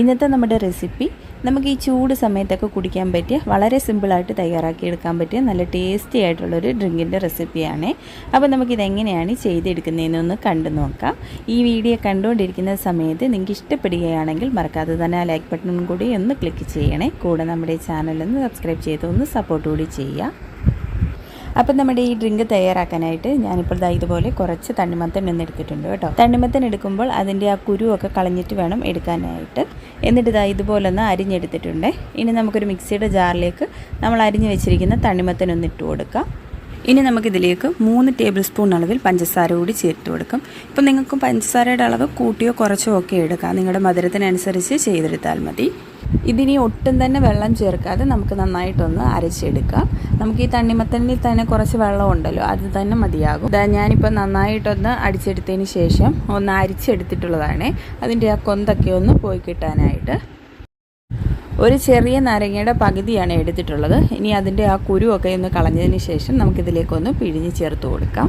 ഇന്നത്തെ നമ്മുടെ റെസിപ്പി നമുക്ക് ഈ ചൂട് സമയത്തൊക്കെ കുടിക്കാൻ പറ്റിയ വളരെ സിമ്പിളായിട്ട് തയ്യാറാക്കി എടുക്കാൻ പറ്റിയ നല്ല ടേസ്റ്റി ആയിട്ടുള്ളൊരു ഡ്രിങ്കിന്റെ റെസിപ്പിയാണ് അപ്പോൾ നമുക്കിതെങ്ങനെയാണ് ചെയ്തെടുക്കുന്നതെന്നൊന്ന് കണ്ടു നോക്കാം. ഈ വീഡിയോ കണ്ടുകൊണ്ടിരിക്കുന്ന സമയത്ത് നിങ്ങൾക്ക് ഇഷ്ടപ്പെടുകയാണെങ്കിൽ മറക്കാതെ തന്നെ ആ ലൈക്ക് ബട്ടണും കൂടി ഒന്ന് ക്ലിക്ക് ചെയ്യണേ. കൂടെ നമ്മുടെ ചാനലൊന്ന് സബ്സ്ക്രൈബ് ചെയ്ത് ഒന്ന് സപ്പോർട്ട് കൂടി ചെയ്യുക. അപ്പം നമ്മുടെ ഈ ഡ്രിങ്ക് തയ്യാറാക്കാനായിട്ട് ഞാനിപ്പോൾ ദാ ഇതുപോലെ കുറച്ച് തണ്ണിമത്തൻ ഒന്ന് എടുത്തിട്ടുണ്ട് കേട്ടോ. തണ്ണിമത്തൻ എടുക്കുമ്പോൾ അതിന്റെ ആ കുരുവൊക്കെ കളഞ്ഞിട്ട് വേണം എടുക്കാനായിട്ട്. എന്നിട്ട് ഇതാ ഇതുപോലെ ഒന്ന് അരിഞ്ഞെടുത്തിട്ടുണ്ട്. ഇനി നമുക്കൊരു മിക്സിയുടെ ജാറിലേക്ക് നമ്മൾ അരിഞ്ഞ് വെച്ചിരിക്കുന്ന തണ്ണിമത്തൻ ഒന്ന് ഇട്ട് കൊടുക്കാം. ഇനി നമുക്കിതിലേക്ക് മൂന്ന് ടേബിൾ സ്പൂൺ അളവിൽ പഞ്ചസാര കൂടി ചേർത്ത് കൊടുക്കും. ഇപ്പം നിങ്ങൾക്ക് പഞ്ചസാരയുടെ അളവ് കൂട്ടിയോ കുറച്ചോ ഒക്കെ എടുക്കാം. നിങ്ങളുടെ മധുരത്തിനനുസരിച്ച് ചെയ്തെടുത്താൽ മതി. ഇതിനി ഒട്ടും തന്നെ വെള്ളം ചേർക്കാതെ നമുക്ക് നന്നായിട്ടൊന്ന് അരച്ചെടുക്കാം. നമുക്ക് ഈ തണ്ണിമത്തനിൽ തന്നെ കുറച്ച് വെള്ളം ഉണ്ടല്ലോ അത് തന്നെ മതിയാകും. ഞാനിപ്പോൾ നന്നായിട്ടൊന്ന് അടിച്ചെടുത്തതിന് ശേഷം ഒന്ന് അരിച്ചെടുത്തിട്ടുള്ളതാണ്. അതിന്റെ ആ കൊന്തൊക്കെ ഒന്ന് പോയി കിട്ടാനായിട്ട്. ഒരു ചെറിയ നാരങ്ങയുടെ പകുതിയാണ് എടുത്തിട്ടുള്ളത്. ഇനി അതിന്റെ ആ കുരുവൊക്കെ ഒന്ന് കളഞ്ഞതിന് ശേഷം നമുക്കിതിലേക്കൊന്ന് പിഴിഞ്ഞ് ചേർത്ത് കൊടുക്കാം.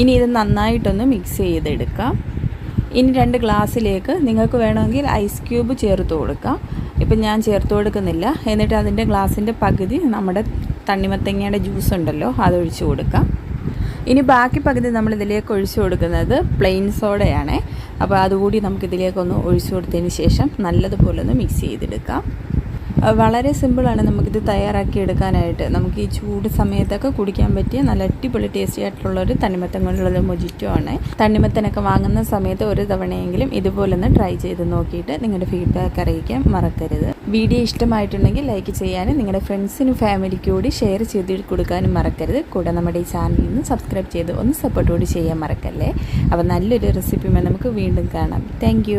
ഇനി ഇത് നന്നായിട്ടൊന്ന് മിക്സ് ചെയ്തെടുക്കാം. ഇനി രണ്ട് ഗ്ലാസ്സിലേക്ക് നിങ്ങൾക്ക് വേണമെങ്കിൽ ഐസ് ക്യൂബ് ചേർത്ത് കൊടുക്കാം. ഇപ്പം ഞാൻ ചേർത്ത് കൊടുക്കുന്നില്ല. എന്നിട്ട് അതിന്റെ ഗ്ലാസിന്റെ പകുതി നമ്മുടെ തണ്ണിമത്തങ്ങയുടെ ജ്യൂസ് ഉണ്ടല്ലോ അതൊഴിച്ച് കൊടുക്കാം. ഇനി ബാക്കി പകുതി നമ്മൾ ഇതിലേക്ക് ഒഴിച്ചു കൊടുക്കുന്നത് പ്ലെയിൻ സോഡയാണ് അപ്പോൾ അതുകൂടി നമുക്കിതിലേക്കൊന്ന് ഒഴിച്ചു കൊടുത്തതിന് ശേഷം നല്ലതുപോലെ ഒന്ന് മിക്സ് ചെയ്തെടുക്കാം. വളരെ സിമ്പിളാണ് നമുക്കിത് തയ്യാറാക്കി എടുക്കാനായിട്ട്. നമുക്ക് ഈ ചൂട് സമയത്തൊക്കെ കുടിക്കാൻ പറ്റിയ നല്ല അടിപൊളി ടേസ്റ്റി ആയിട്ടുള്ള ഒരു തണ്ണിമത്തൻ കൊണ്ടുള്ള മൊജിറ്റോ ആണ്. തണ്ണിമത്തനൊക്കെ വാങ്ങുന്ന സമയത്ത് ഒരു തവണയെങ്കിലും ഇതുപോലെ ഒന്ന് ട്രൈ ചെയ്ത് നോക്കിയിട്ട് നിങ്ങളുടെ ഫീഡ്ബാക്ക് അറിയിക്കാൻ മറക്കരുത്. വീഡിയോ ഇഷ്ടമായിട്ടുണ്ടെങ്കിൽ ലൈക്ക് ചെയ്യാനും നിങ്ങളുടെ ഫ്രണ്ട്സിനും ഫാമിലിക്കും കൂടി ഷെയർ ചെയ്ത് കൊടുക്കാനും മറക്കരുത്. കൂടെ നമ്മുടെ ഈ ചാനലിൽ നിന്ന് സബ്സ്ക്രൈബ് ചെയ്ത് ഒന്ന് സപ്പോർട്ട് കൂടി ചെയ്യാൻ മറക്കല്ലേ? അപ്പോൾ നല്ലൊരു റെസിപ്പിയുമായി നമുക്ക് വീണ്ടും കാണാം. താങ്ക്